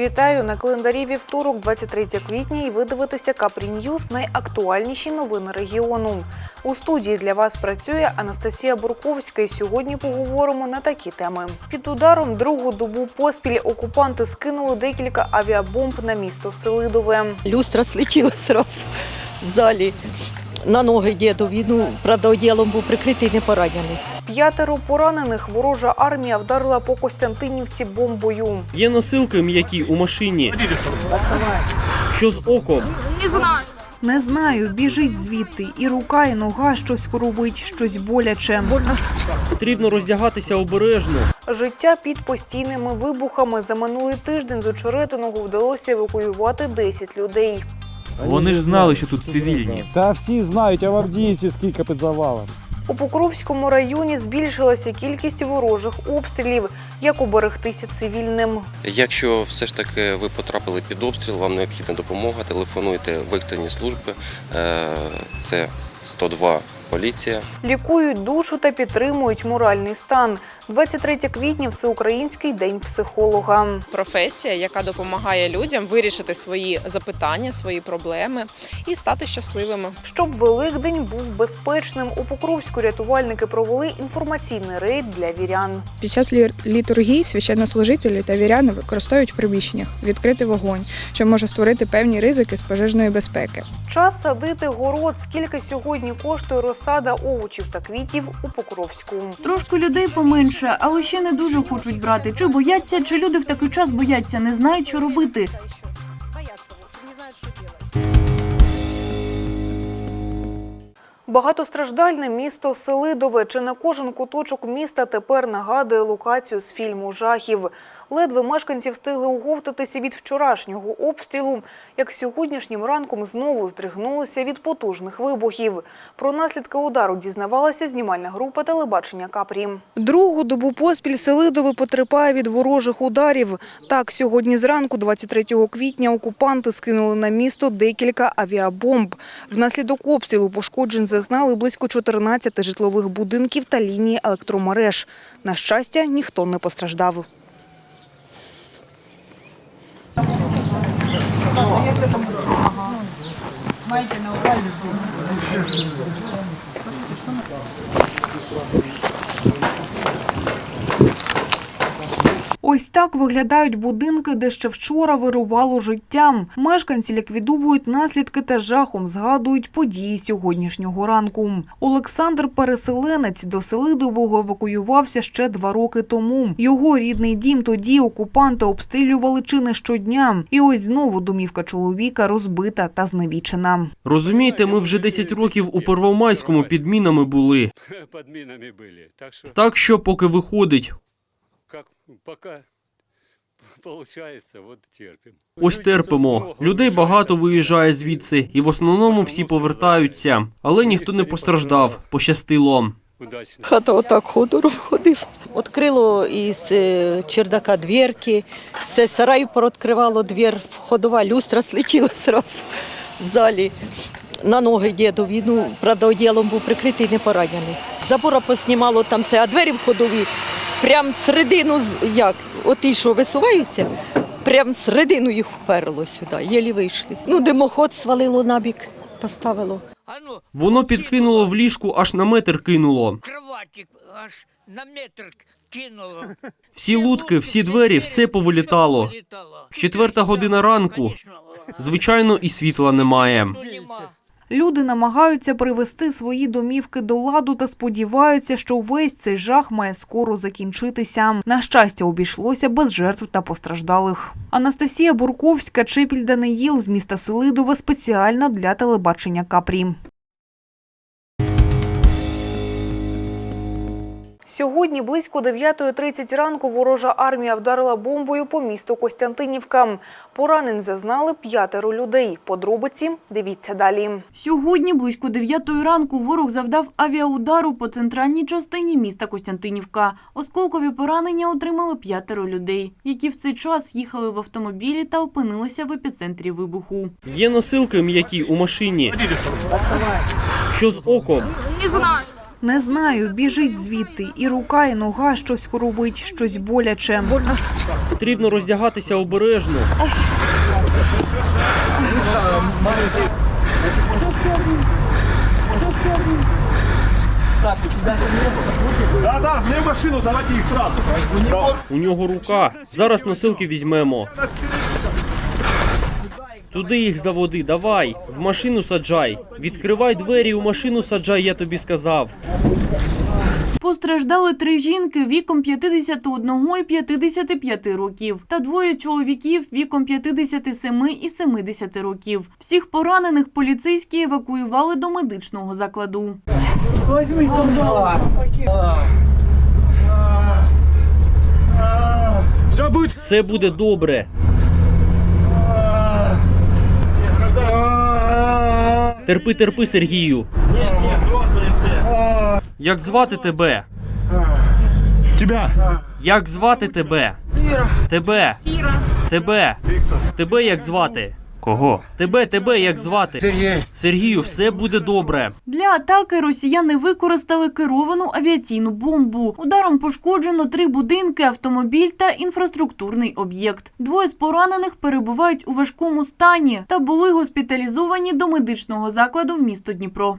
Вітаю на календарі вівторок, 23 квітня, і ви дивитеся Капрі Ньюз – найактуальніші новини регіону. У студії для вас працює Анастасія Бурковська. І сьогодні поговоримо на такі теми. Під ударом другу добу поспіль окупанти скинули декілька авіабомб на місто Селидове. Люстра слетіла сразу в залі. На ноги дідові, ну, правда, оділом був прикритий, не поранений. П'ятеро поранених ворожа армія вдарила по Костянтинівці бомбою. Є носилки м'які у машині. Що з оком? Не знаю, біжить звідти, і рука, і нога щось коровить, щось боляче. Потрібно роздягатися обережно. Життя під постійними вибухами за минулий тиждень з очеретиного вдалося евакуювати 10 людей. Вони ж знали, що тут цивільні. Та всі знають, а в Авдіївці скільки під завалом. У Покровському районі збільшилася кількість ворожих обстрілів. Як оберегтися цивільним? Якщо все ж таки ви потрапили під обстріл, вам необхідна допомога, телефонуйте в екстрені служби. Е, Це 102 поліція. Лікують душу та підтримують моральний стан. 23 квітня Всеукраїнський день психолога. професія, яка допомагає людям вирішити свої запитання, свої проблеми і стати щасливими. Щоб Великдень був безпечним, у Покровську рятувальники провели інформаційний рейд для вірян. Під час лі- літургії священнослужителі та віряни використовують в приміщеннях відкритий вогонь, що може створити певні ризики з пожежної безпеки. Час садити город. Скільки сьогодні коштує розсада овочів та квітів у Покровську? Трошки людей поменше, але ще не дуже хочуть брати. Чи бояться, чи люди в такий час бояться, не знають, що робити. Багатостраждальне місто Селидове. Чи не кожен куточок міста тепер нагадує локацію з фільму жахів. Ледве мешканці встигли оговтатися від вчорашнього обстрілу, як сьогоднішнім ранком знову здригнулися від потужних вибухів. Про наслідки удару дізнавалася знімальна група телебачення Капрі. Другу добу поспіль Селидове потерпає від ворожих ударів. Так, сьогодні зранку, 23 квітня, окупанти скинули на місто декілька авіабомб. Внаслідок обстрілу пошкоджень зазнали близько 14 житлових будинків та лінії електромереж. На щастя, ніхто не постраждав. Маєте на увазі, що Thank you. Ось так виглядають будинки, де ще вчора вирувало життям. Мешканці ліквідовують наслідки та жахом згадують події сьогоднішнього ранку. Олександр Переселенець до Селидового евакуювався ще два роки тому. Його рідний дім тоді окупанти обстрілювали чи не щодня. І ось знову домівка чоловіка розбита та зневічена. Розумієте, ми вже 10 років у Первомайському під мінами були. под минами были. Так что, Так що, поки виходить, как пока получается, вот терпим. ось терпимо. Людей багато виїжджає звідси, і в основному всі повертаються. Але ніхто не постраждав. Пощастило. Хата отак ходором ходила. Открило із е, чердака дверки, все сараю пооткривало двір, входова люстра слетіла сразу в залі. На ноги дідові, ну, правда, оділом був прикритий, не поранений. Забора поснімало там все, а двері входові прям всередину, з- як, от ті, що висуваються, прям всередину їх вперло сюди, єлі вийшли. Ну, димоход свалило набік, поставило. Воно підкинуло в ліжку, аж на метр кинуло. кроватик аж на метр кинуло. Всі лутки, всі двері, все повилітало. Четверта година ранку. Звичайно, і світла немає. Люди намагаються привести свої домівки до ладу та сподіваються, що весь цей жах має скоро закінчитися. На щастя, обійшлося без жертв та постраждалих. Анастасія Бурковська, Чепіль Даниїл з міста Селидове спеціально для телебачення Капрі. Сьогодні близько 9.30 ранку ворожа армія вдарила бомбою по місту Костянтинівка. Поранень зазнали п'ятеро людей. Подробиці дивіться далі. Сьогодні близько 9 ранку ворог завдав авіаудару по центральній частині міста Костянтинівка. Осколкові поранення отримали п'ятеро людей, які в цей час їхали в автомобілі та опинилися в епіцентрі вибуху. Є носилки м'які у машині. Що з оком? Не знаю, біжить звідти. І рука, і нога щось коробить, щось боляче. Потрібно роздягатися обережно. У нього рука. Зараз носилки візьмемо. Туди їх заводи, давай. В машину саджай. Відкривай двері, у машину саджай, я тобі сказав. Постраждали три жінки віком 51 і 55 років та двоє чоловіків віком 57 і 70 років. Всіх поранених поліцейські евакуювали до медичного закладу. Все буде добре. Терпи, терпи, Сергію. Як звати тебе? Тебя! Як звати тебе? Тебе. Тебе. Тебе як звати? Кого? Тебе, тебе як звати? Сергію, все буде добре. Для атаки росіяни використали керовану авіаційну бомбу. Ударом пошкоджено три будинки, автомобіль та інфраструктурний об'єкт. Двоє з поранених перебувають у важкому стані та були госпіталізовані до медичного закладу в місто Дніпро.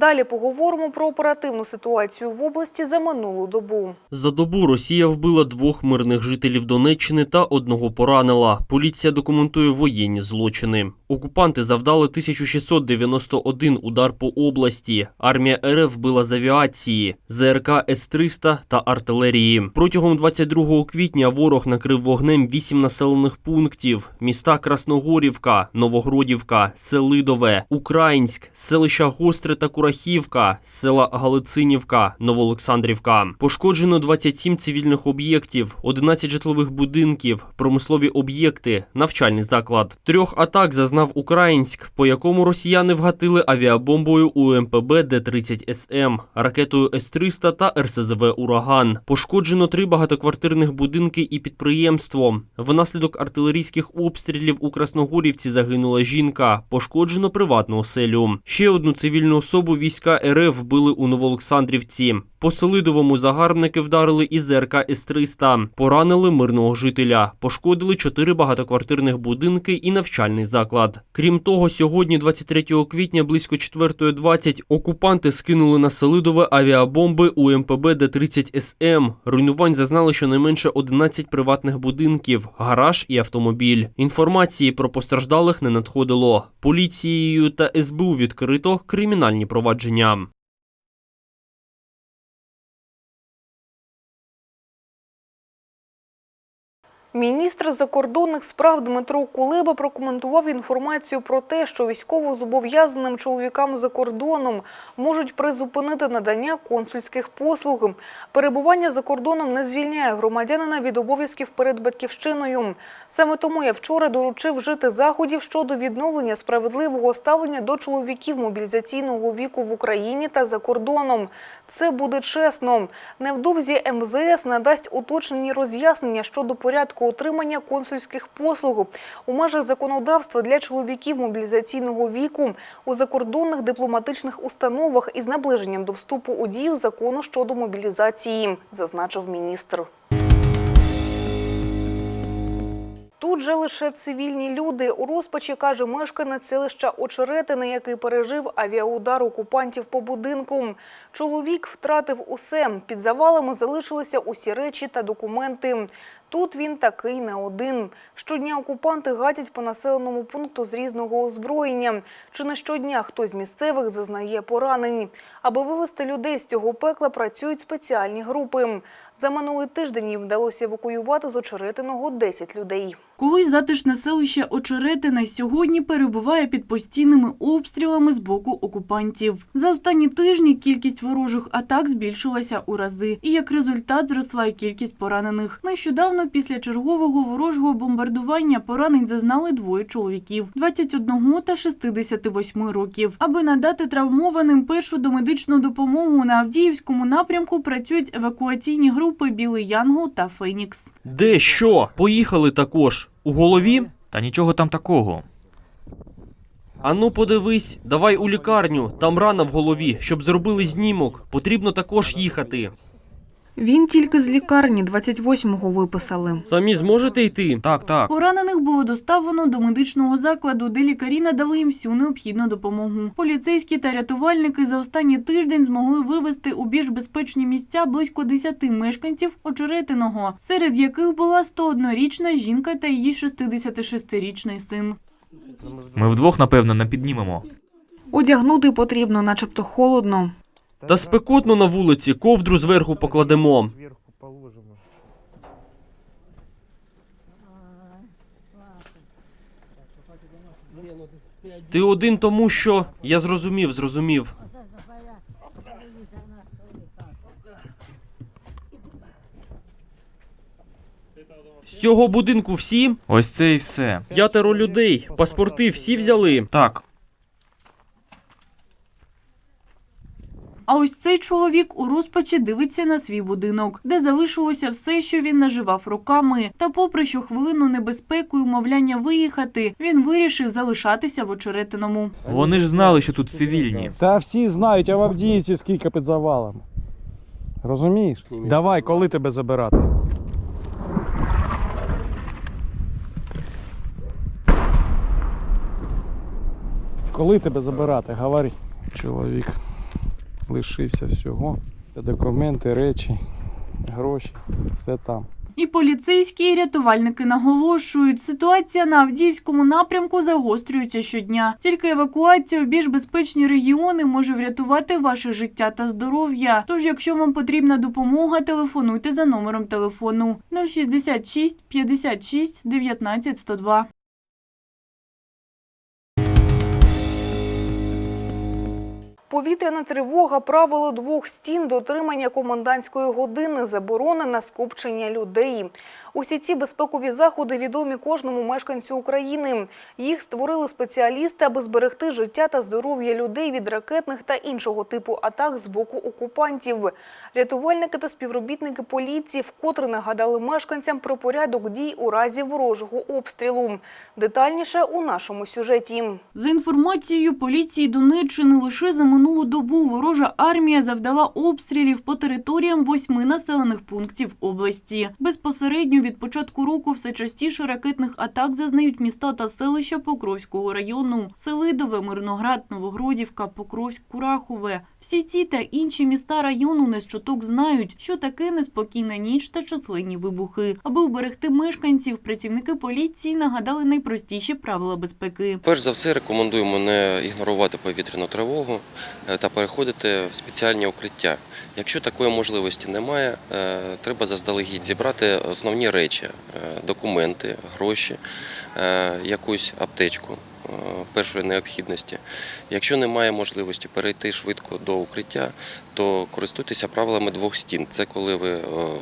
Далі поговоримо про оперативну ситуацію в області за минулу добу. За добу Росія вбила двох мирних жителів Донеччини та одного поранила. Поліція документує воєнні злочини. Окупанти завдали 1691 удар по області. Армія РФ била з авіації, ЗРК С-300 та артилерії. Протягом 22 квітня ворог накрив вогнем 8 населених пунктів: міста Красногорівка, Новогродівка, Селидове, Українськ, селища Гостре та Курахівка, села Галицинівка, Новоолександрівка. Пошкоджено 27 цивільних об'єктів, 11 житлових будинків, промислові об'єкти, навчальний заклад. Трьох атак зазнав Українськ, по якому росіяни вгатили авіабомбою УМПБ Д-30 СМ, ракетою С-300 та РСЗВ Ураган. Пошкоджено три багатоквартирних будинки і підприємство. Внаслідок артилерійських обстрілів у Красногорівці загинула жінка. Пошкоджено приватну оселю. Ще одну цивільну особу війська РФ вбили у Новоолександрівці. По Селидовому загарбники вдарили із ЗРК С-300. Поранили мирного жителя. Пошкодили чотири багатоквартирних будинки і навчальний заклад. Крім того, сьогодні, 23 квітня, близько 4.20, окупанти скинули на Селидове авіабомби УМПБ Д-30 СМ. Руйнувань зазнали щонайменше 11 приватних будинків, гараж і автомобіль. Інформації про постраждалих не надходило. Поліцією та СБУ відкрито кримінальні провадження. Міністр закордонних справ Дмитро Кулеба прокоментував інформацію про те, що військовозобов'язаним чоловікам за кордоном можуть призупинити надання консульських послуг. Перебування за кордоном не звільняє громадянина від обов'язків перед батьківщиною. Саме тому я вчора доручив вжити заходів щодо відновлення справедливого ставлення до чоловіків мобілізаційного віку в Україні та за кордоном. Це буде чесно. Невдовзі МЗС надасть уточнені роз'яснення щодо порядку отримання консульських послуг у межах законодавства для чоловіків мобілізаційного віку у закордонних дипломатичних установах із наближенням до вступу у дію закону щодо мобілізації, зазначив міністр. Тут же лише цивільні люди. У розпачі, каже мешканець селища Очеретини, який пережив авіаудар окупантів по будинку. Чоловік втратив усе. Під завалами залишилися усі речі та документи. Тут він такий не один. Щодня окупанти гатять по населеному пункту з різного озброєння. Чи не щодня хтось з місцевих зазнає поранень. Аби вивезти людей з цього пекла, працюють спеціальні групи. За минулий тиждень їм вдалося евакуювати з Очеретиного 10 людей. Колись затишне селище Очеретине сьогодні перебуває під постійними обстрілами з боку окупантів. За останні тижні кількість ворожих атак збільшилася у рази, і як результат зросла і кількість поранених. Нещодавно після чергового ворожого бомбардування поранень зазнали двоє чоловіків – 21 та 68 років. Аби надати травмованим першу домедичну допомогу на Авдіївському напрямку працюють евакуаційні групи Білий Янгу та Фенікс. Де що? Поїхали також. У голові? Та нічого там такого. Ану, подивись, давай у лікарню, там рана в голові, щоб зробили знімок. Потрібно також їхати. Він тільки з лікарні 28-го виписали. Самі зможете йти? Так, так. Поранених було доставлено до медичного закладу, де лікарі надали їм всю необхідну допомогу. Поліцейські та рятувальники за останній тиждень змогли вивезти у більш безпечні місця близько 10 мешканців очеретиного, серед яких була 101-річна жінка та її 66-річний син. Ми вдвох, напевно, не піднімемо. Одягнути потрібно, начебто холодно. Та спекотно на вулиці, ковдру зверху покладемо. Ти один тому, що я зрозумів, зрозумів. З цього будинку всі Ось це і все. п'ятеро людей. Паспорти всі взяли. Так, А ось цей чоловік у розпачі дивиться на свій будинок, де залишилося все, що він наживав роками. Та, попри що хвилину небезпеку і умовляння виїхати, він вирішив залишатися в очеретиному. вони ж знали, що тут цивільні. Та всі знають, а в Авдіївці скільки під завалами. Розумієш? Давай, коли тебе забирати? Коли тебе забирати, говори. Чоловік лишився всього. Документи, речі, гроші, все там. І поліцейські і рятувальники наголошують, ситуація на Авдіївському напрямку загострюється щодня. Тільки евакуація у більш безпечні регіони може врятувати ваше життя та здоров'я. Тож, якщо вам потрібна допомога, телефонуйте за номером телефону 066 56 19 102. Повітряна тривога, правило двох стін, дотримання комендантської години, заборони на скупчення людей. Усі ці безпекові заходи відомі кожному мешканцю України. Їх створили спеціалісти, аби зберегти життя та здоров'я людей від ракетних та іншого типу атак з боку окупантів. Рятувальники та співробітники поліції вкотре нагадали мешканцям про порядок дій у разі ворожого обстрілу. Детальніше у нашому сюжеті. За інформацією поліції Донеччини, лише за минулу добу ворожа армія завдала обстрілів по територіям восьми населених пунктів області. Безпосередньо від початку року все частіше ракетних атак зазнають міста та селища Покровського району. Селидове, Мирноград, Новогродівка, Покровськ, Курахове. Всі ці та інші міста району не з чуток знають, що таке неспокійна ніч та численні вибухи. Аби уберегти мешканців, працівники поліції нагадали найпростіші правила безпеки. Перш за все, рекомендуємо не ігнорувати повітряну тривогу е, та переходити в спеціальні укриття. Якщо такої можливості немає, е, треба заздалегідь зібрати основні речі: е, документи, гроші, е, якусь аптечку е, першої необхідності. Якщо немає можливості перейти швидко до укриття, то користуйтеся правилами двох стін. Це коли ви е,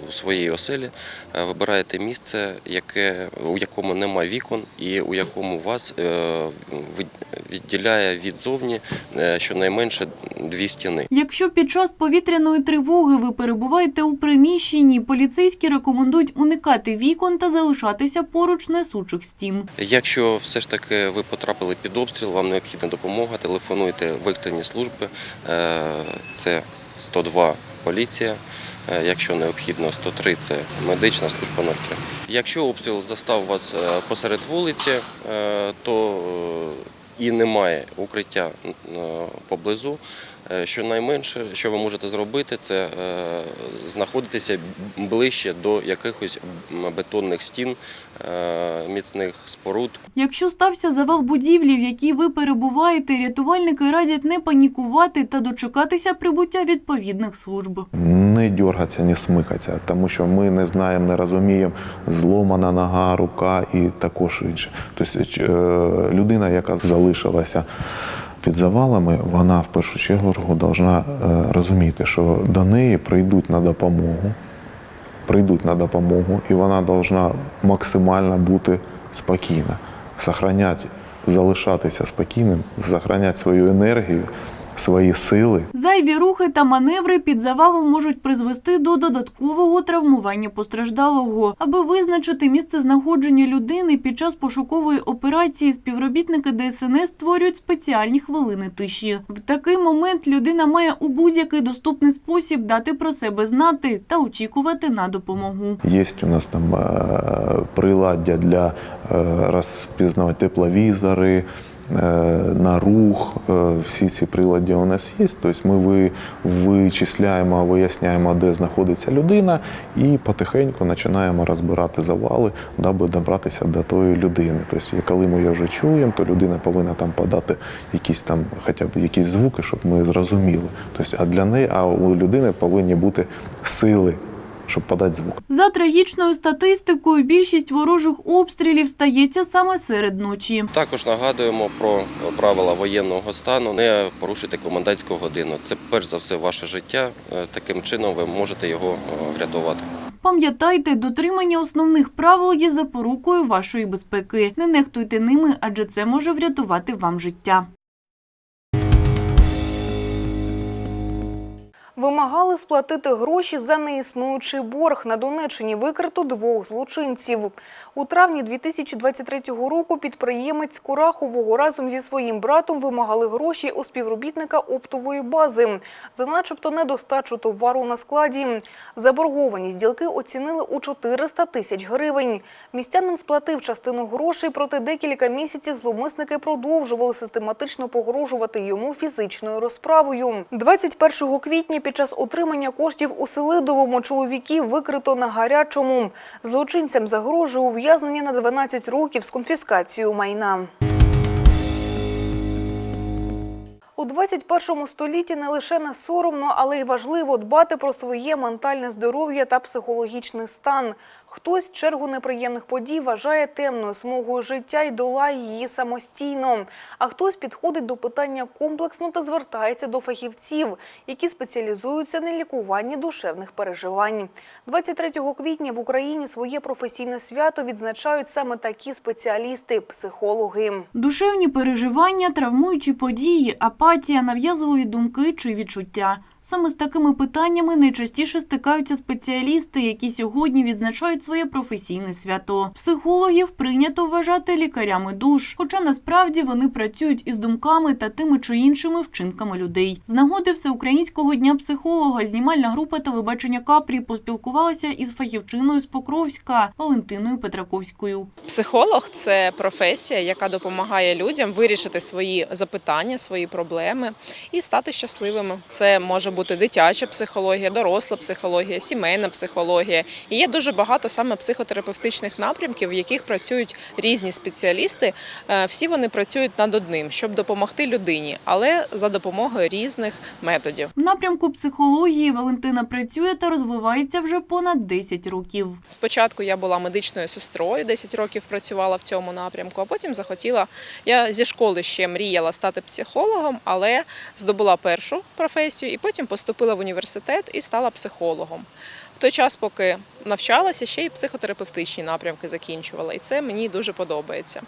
у своїй оселі е, вибираєте місце, яке, у якому немає вікон і у якому вас е, від- відділяє від зовні щонайменше дві стіни. Якщо під час повітряної тривоги ви перебуваєте у приміщенні, поліцейські рекомендують уникати вікон та залишатися поруч несучих стін. Якщо все ж таки ви потрапили під обстріл, вам необхідна допомога, телефонуйте в екстрені служби. Це 102 поліція. Е, Якщо необхідно, 103 це медична служба 03. Якщо обстріл застав вас е, посеред вулиці, е, то і немає укриття поблизу. Е, Щонайменше, що ви можете зробити, це е, знаходитися ближче до якихось бетонних стін, е, міцних споруд. Якщо стався завал будівлі, в якій ви перебуваєте, рятувальники радять не панікувати та дочекатися прибуття відповідних служб. Не дергатися, не смикатися, тому що ми не знаємо, не розуміємо, зломана нога, рука і також інше. Тобто людина, яка залишилася під завалами, вона в першу чергу повинна розуміти, що до неї прийдуть на допомогу, прийдуть на допомогу, і вона повинна максимально бути спокійна, залишатися спокійним, зберігати свою енергію свої сили. Зайві рухи та маневри під завалом можуть призвести до додаткового травмування постраждалого. Аби визначити місце знаходження людини під час пошукової операції, співробітники ДСНС створюють спеціальні хвилини тиші. В такий момент людина має у будь-який доступний спосіб дати про себе знати та очікувати на допомогу. Є у нас там е, приладдя для е, розпізнавати тепловізори. Е, На рух е, всі ці прилади у нас є. Тобто ми ви- вичисляємо, виясняємо, де знаходиться людина, і потихеньку починаємо розбирати завали, даби добратися до тої людини. Тобто, коли ми її вже чуємо, то людина повинна там подати якісь там, хоча б якісь звуки, щоб ми зрозуміли. Тобто, а для неї, а у людини повинні бути сили, щоб подати звук. За трагічною статистикою, більшість ворожих обстрілів стається саме серед ночі. Також нагадуємо про правила воєнного стану. Не порушуйте комендантську годину. Це перш за все ваше життя. Е, Таким чином ви можете його е, врятувати. Пам'ятайте, дотримання основних правил є запорукою вашої безпеки. Не нехтуйте ними, адже це може врятувати вам життя. Вимагали сплатити гроші за неіснуючий борг. На Донеччині викрито двох злочинців. У травні 2023 року підприємець Курахового разом зі своїм братом вимагали гроші у співробітника оптової бази за начебто недостачу товару на складі. Заборгованість ділки оцінили у 400 тисяч гривень. Містянин сплатив частину грошей, проте декілька місяців зловмисники продовжували систематично погрожувати йому фізичною розправою. 21 квітня під час отримання коштів у Селидовому чоловіків викрито на гарячому. Злочинцям загрожує на 12 років з конфіскацією майна. У 21 столітті не лише не соромно, але й важливо дбати про своє ментальне здоров'я та психологічний стан. Хтось чергу неприємних подій вважає темною смугою життя і долає її самостійно. А хтось підходить до питання комплексно та звертається до фахівців, які спеціалізуються на лікуванні душевних переживань. 23 квітня в Україні своє професійне свято відзначають саме такі спеціалісти – психологи. Душевні переживання, травмуючі події, апатія, нав'язливі думки чи відчуття. Саме з такими питаннями найчастіше стикаються спеціалісти, які сьогодні відзначають своє професійне свято. Психологів прийнято вважати лікарями душ, хоча насправді вони працюють із думками та тими чи іншими вчинками людей. З нагоди Всеукраїнського дня психолога знімальна група телебачення Капрі поспілкувалася із фахівчиною з Покровська Валентиною Петраковською. Психолог це професія, яка допомагає людям вирішити свої запитання, свої проблеми і стати щасливими. Це може бути дитяча психологія, доросла психологія, сімейна психологія. І є дуже багато саме психотерапевтичних напрямків, в яких працюють різні спеціалісти. Е, Всі вони працюють над одним, щоб допомогти людині, але за допомогою різних методів. В напрямку психології Валентина працює та розвивається вже понад 10 років. Спочатку я була медичною сестрою, 10 років працювала в цьому напрямку, а потім захотіла. Я зі школи ще мріяла стати психологом, але здобула першу професію і потім поступила в університет і стала психологом. В той час, поки навчалася, ще й психотерапевтичні напрямки закінчувала, і це мені дуже подобається.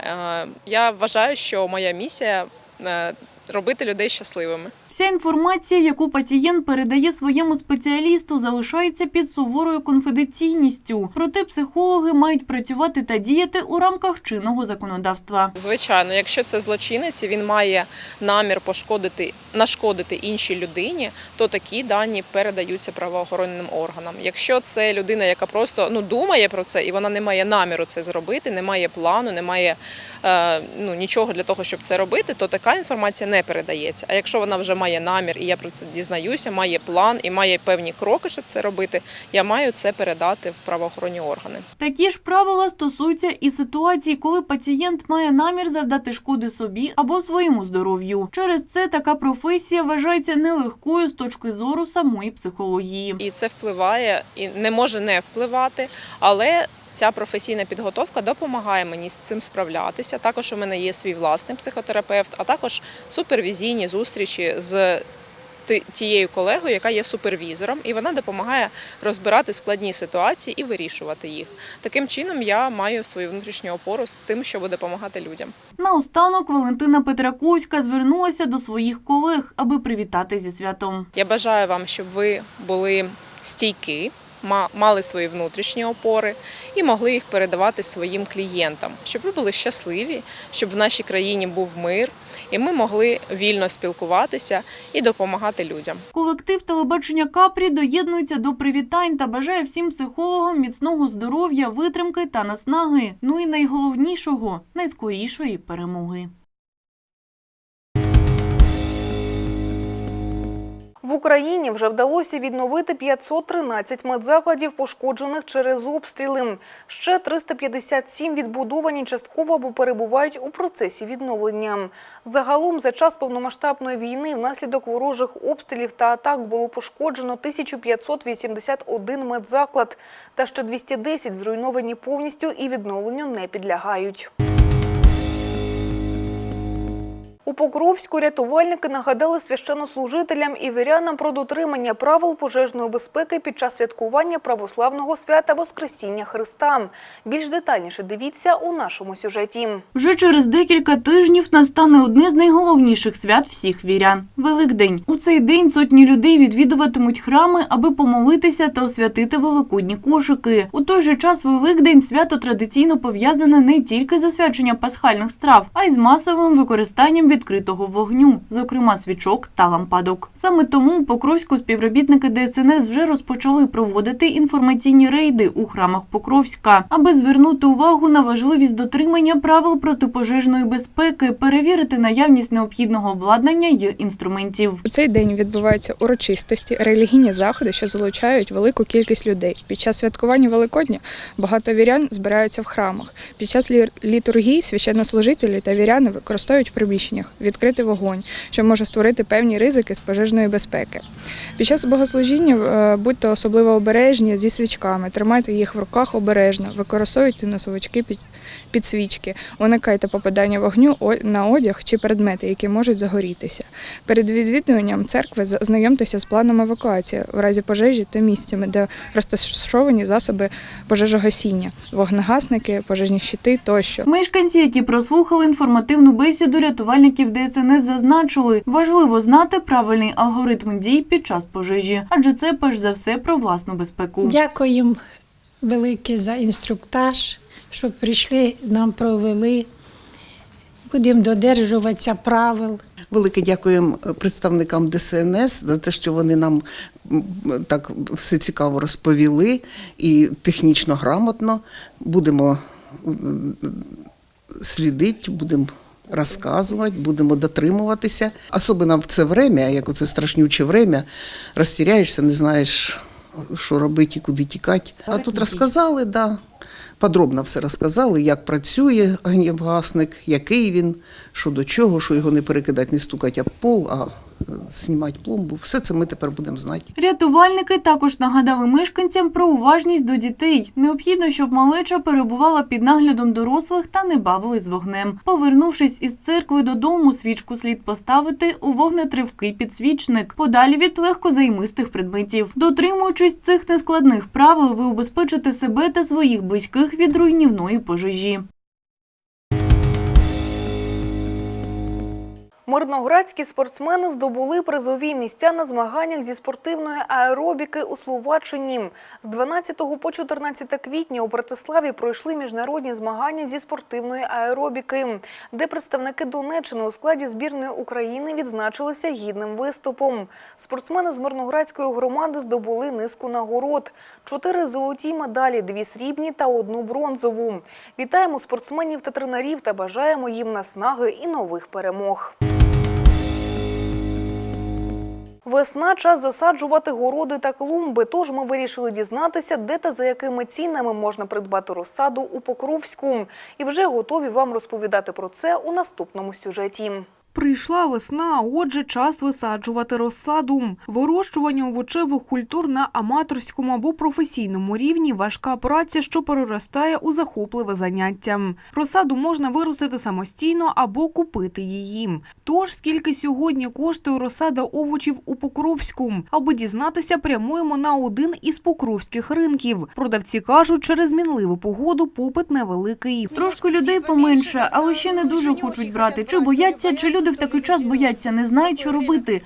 Е, Я вважаю, що моя місія е, робити людей щасливими. Вся інформація, яку пацієнт передає своєму спеціалісту, залишається під суворою конфіденційністю. Проте психологи мають працювати та діяти у рамках чинного законодавства. Звичайно, якщо це злочинець, він має намір пошкодити, нашкодити іншій людині, то такі дані передаються правоохоронним органам. Якщо це людина, яка просто ну думає про це, і вона не має наміру це зробити, не має плану, не має е, ну нічого для того, щоб це робити, то така інформація не передається. А якщо вона вже має намір, і я про це дізнаюся, має план і має певні кроки, щоб це робити, я маю це передати в правоохоронні органи. Такі ж правила стосуються і ситуації, коли пацієнт має намір завдати шкоди собі або своєму здоров'ю. Через це така професія вважається нелегкою з точки зору самої психології. І це впливає і не може не впливати, але ця професійна підготовка допомагає мені з цим справлятися. Також у мене є свій власний психотерапевт, а також супервізійні зустрічі з тією колегою, яка є супервізором, і вона допомагає розбирати складні ситуації і вирішувати їх. Таким чином я маю свою внутрішню опору з тим, щоб допомагати людям. Наостанок Валентина Петраковська звернулася до своїх колег, аби привітати зі святом. Я бажаю вам, щоб ви були стійкі, мали свої внутрішні опори і могли їх передавати своїм клієнтам, щоб ви були щасливі, щоб в нашій країні був мир, і ми могли вільно спілкуватися і допомагати людям. Колектив телебачення Капрі доєднується до привітань та бажає всім психологам міцного здоров'я, витримки та наснаги. Ну і найголовнішого найскорішої перемоги. В Україні вже вдалося відновити 513 медзакладів, пошкоджених через обстріли. Ще 357 відбудовані частково або перебувають у процесі відновлення. Загалом за час повномасштабної війни внаслідок ворожих обстрілів та атак було пошкоджено 1581 медзаклад, та ще 210 зруйновані повністю і відновленню не підлягають. У Покровську рятувальники нагадали священнослужителям і вірянам про дотримання правил пожежної безпеки під час святкування православного свята Воскресіння Христа. Більш детальніше дивіться у нашому сюжеті. Вже через декілька тижнів настане одне з найголовніших свят всіх вірян – Великдень. У цей день сотні людей відвідуватимуть храми, аби помолитися та освятити великодні кошики. У той же час Великдень свято традиційно пов'язане не тільки з освяченням пасхальних страв, а й з масовим використанням відкритого вогню, зокрема свічок та лампадок. Саме тому у Покровську співробітники ДСНС вже розпочали проводити інформаційні рейди у храмах Покровська, аби звернути увагу на важливість дотримання правил протипожежної безпеки, перевірити наявність необхідного обладнання й інструментів. У цей день відбуваються урочистості, релігійні заходи, що залучають велику кількість людей. Під час святкування Великодня багато вірян збираються в храмах. Під час лі- літургії священнослужителі та віряни використовують в приміщеннях відкрити вогонь, що може створити певні ризики з пожежної безпеки. Під час богослужіння е, будьте особливо обережні зі свічками, тримайте їх в руках обережно, використовуйте носовички під, під свічки, уникайте попадання вогню о- на одяг чи предмети, які можуть загорітися. Перед відвідуванням церкви знайомтеся з планом евакуації в разі пожежі та місцями, де розташовані засоби пожежогасіння, вогнегасники, пожежні щити тощо. Мешканці, які прослухали інформативну бесіду рятувальників ДСНС, зазначили, важливо знати правильний алгоритм дій під час пожежі, адже це перш за все про власну безпеку. Дякуємо велике за інструктаж, що прийшли, нам провели. Будемо додержуватися правил. Велике дякуємо представникам ДСНС за те, що вони нам так все цікаво розповіли і технічно грамотно. Будемо слідити, будемо розказувати, будемо дотримуватися. Особливо в це время, як оце страшнюче время, розтіряєшся, не знаєш, що робити і куди тікати. А тут розказали, да. Подробно все розказали, як працює огнєвгасник, який він, що до чого, що його не перекидати, не стукати об пол, а е, знімати пломбу. Все це ми тепер будемо знати. Рятувальники також нагадали мешканцям про уважність до дітей. Необхідно, щоб малеча перебувала під наглядом дорослих та не бавились вогнем. Повернувшись із церкви додому, свічку слід поставити у вогнетривкий підсвічник, подалі від легкозаймистих предметів. Дотримуючись цих нескладних правил, ви убезпечите себе та своїх близьких від руйнівної пожежі. Мирноградські спортсмени здобули призові місця на змаганнях зі спортивної аеробіки у Словаччині. З 12 по 14 квітня у Братиславі пройшли міжнародні змагання зі спортивної аеробіки, де представники Донеччини у складі збірної України відзначилися гідним виступом. Спортсмени з Мирноградської громади здобули низку нагород: чотири золоті медалі, дві срібні та одну бронзову. Вітаємо спортсменів та тренерів та бажаємо їм наснаги і нових перемог. Весна – час засаджувати городи та клумби, тож ми вирішили дізнатися, де та за якими цінами можна придбати розсаду у Покровську. І вже готові вам розповідати про це у наступному сюжеті. Прийшла весна, отже, час висаджувати розсаду. Вирощування овочевих культур на аматорському або професійному рівні – важка праця, що переростає у захопливе заняття. Розсаду можна виростити самостійно або купити її. Тож, скільки сьогодні коштує розсада овочів у Покровську? Аби дізнатися, прямуємо на один із покровських ринків. Продавці кажуть, через мінливу погоду попит невеликий. Трошки людей поменше, але ще не дуже хочуть брати. Чи бояться, чи люди в такий час бояться, не знають, що робити.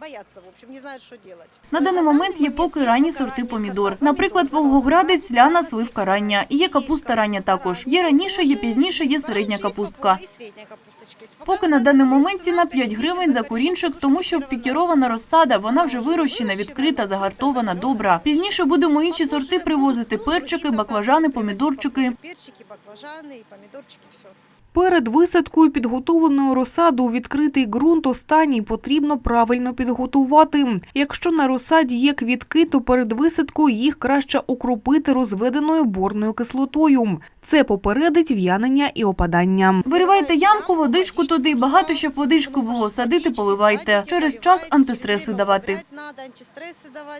Боятся, в общем, не знают, что делать. На даний момент є поки ранні сорти помідор. Наприклад, Волгоградець, ляна, сливка рання. І є капуста рання також. Є раніше, є пізніше, є середня капустка. Поки на даний момент ціна 5 гривень за корінчик, тому що пікірована розсада, вона вже вирощена, відкрита, загартована, добра. Пізніше будемо інші сорти привозити: перчики, баклажани, помідорчики. Перчики, баклажаны и помидорчики, все. Перед висадкою підготовленої розсади у відкритий ґрунт останній потрібно правильно підготувати. Якщо на розсаді є квітки, то перед висадкою їх краще окропити розведеною борною кислотою. Це попередить в'янення і опадання. Виривайте ямку, водичку туди, багато щоб водички було, садити, поливайте. Через час антистреси давати.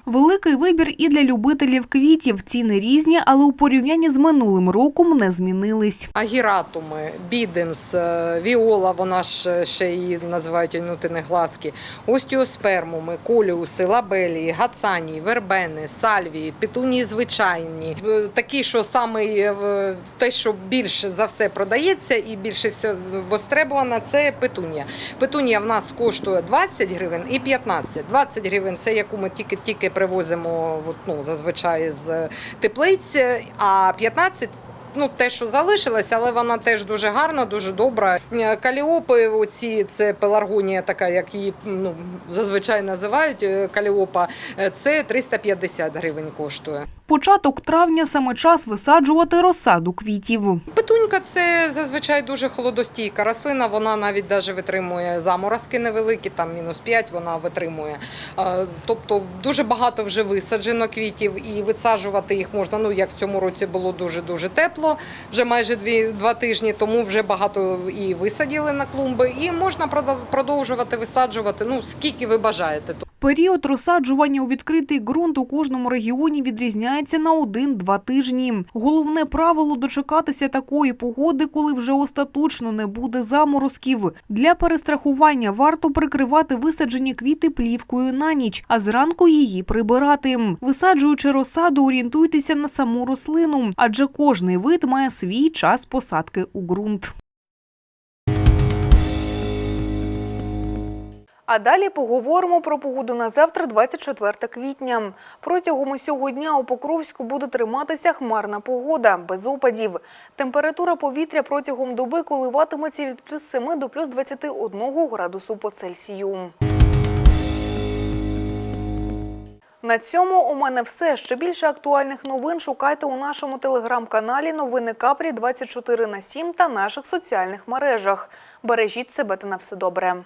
Великий вибір і для любителів квітів. Ціни різні, але у порівнянні з минулим роком не змінились. агіратуми, біденс, е, віола, вона ж ще її називають анютини глазки, остеоспермуми, коліуси, лабелії, гацанії, вербени, сальвії, петунії звичайні. Е, Такі, що саме е, те, що більше за все продається і більше все востребовано, це петунія. Петунія в нас коштує 20 гривень і 15. 20 гривень це яку ми тільки тільки привозимо ну, зазвичай з теплиць, а 15 Ну, те, що залишилось, але вона теж дуже гарна, дуже добра. Е, Каліопи, оці це пеларгонія, така, як її ну, зазвичай називають. е, Каліопа, е, це 350 гривень коштує. Початок травня саме час висаджувати розсаду квітів. Петунька це зазвичай дуже холодостійка рослина. Вона навіть даже витримує заморозки невеликі, там мінус 5 вона витримує. Тобто дуже багато вже висаджено квітів і висаджувати їх можна. Ну як в цьому році було дуже дуже тепло, вже майже дві два тижні, тому вже багато і висаділи на клумби. І можна продовжувати висаджувати. Ну скільки ви бажаєте. Період розсаджування у відкритий ґрунт у кожному регіоні відрізняється на один-два тижні. Головне правило дочекатися такої погоди, коли вже остаточно не буде заморозків. Для перестрахування варто прикривати висаджені квіти плівкою на ніч, а зранку її прибирати. Висаджуючи розсаду, орієнтуйтеся на саму рослину, адже кожний вид має свій час посадки у ґрунт. А далі поговоримо про погоду на завтра, 24 квітня. Протягом усього дня у Покровську буде триматися хмарна погода, без опадів. Температура повітря протягом доби коливатиметься від плюс 7 до плюс 21 градусу по Цельсію. На цьому у мене все. Ще більше актуальних новин шукайте у нашому телеграм-каналі Новини Капрі 24 на 7 та наших соціальних мережах. Бережіть себе та на все добре.